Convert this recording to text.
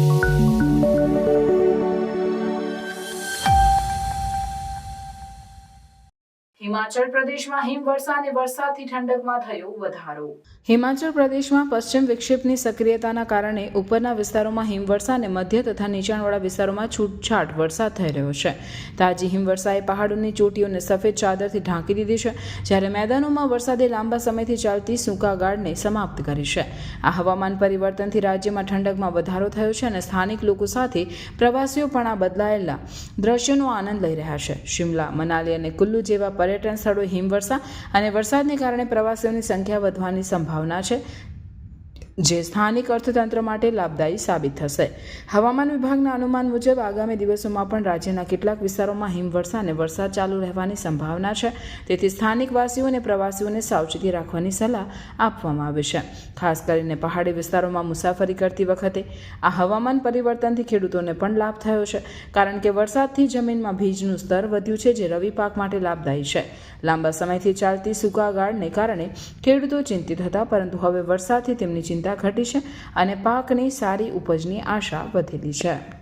Thank you. Himachal પ્રદેશમાં હિમવર્ષા અને વરસાદથી ઠંડકમાં થયો વધારો. હિમાચલ પ્રદેશમાં પશ્ચિમ વિક્ષેપની સક્રિયતાના કારણે ઉપરના વિસ્તારોમાં હિમવર્ષા અને મધ્ય તથા નીચાણવાળા વિસ્તારોમાં છૂટછાટ વરસાદ થઈ રહ્યો છે. તાજી હિમવર્ષાએ પહાડોની ચોટીઓને સફેદ ચાદરથી ઢાંકી દીધી છે, જ્યારે મેદાનોમાં વરસાદે લાંબા સમયથી ચાલતી સૂકાગાળને સમાપ્ત કરી છે. આ હવામાન પરિવર્તનથી રાજ્યમાં ઠંડકમાં વધારો થયો છે અને સ્થાનિક લોકો સાથે પ્રવાસીઓ પણ આ બદલાયેલા દ્રશ્યોનો આનંદ લઈ રહ્યા છે. શિમલા, મનાલી અને કુલ્લુ જેવા પર્યટન સ્થળો હિમવર્ષા અને વરસાદને કારણે પ્રવાસીઓની સંખ્યા વધવાની સંભાવના છે. જે સ્થાનિક અર્થતંત્ર માટે લાભદાયી સાબિત થશે. હવામાન વિભાગના અનુમાન મુજબ આગામી દિવસોમાં પણ રાજ્યના કેટલાક વિસ્તારોમાં હિમવર્ષા અને વરસાદ ચાલુ રહેવાની સંભાવના છે. તેથી સ્થાનિક વાસીઓ અને પ્રવાસીઓને સાવચેતી રાખવાની સલાહ આપવામાં આવી છે. ખાસ કરીને પહાડી વિસ્તારોમાં મુસાફરી કરતી વખતે આ હવામાન પરિવર્તનથી ખેડૂતોને પણ લાભ થયો છે. કારણ કે વરસાદથી જમીનમાં ભીજનું સ્તર વધ્યું છે, જે રવિ પાક માટે લાભદાયી છે. લાંબા સમયથી ચાલતી સૂકાગાળને કારણે ખેડૂતો ચિંતિત હતા, પરંતુ હવે વરસાદથી તેમની ચિંતા ઘટી છે અને પાકની સારી ઉપજની આશા વધેલી છે.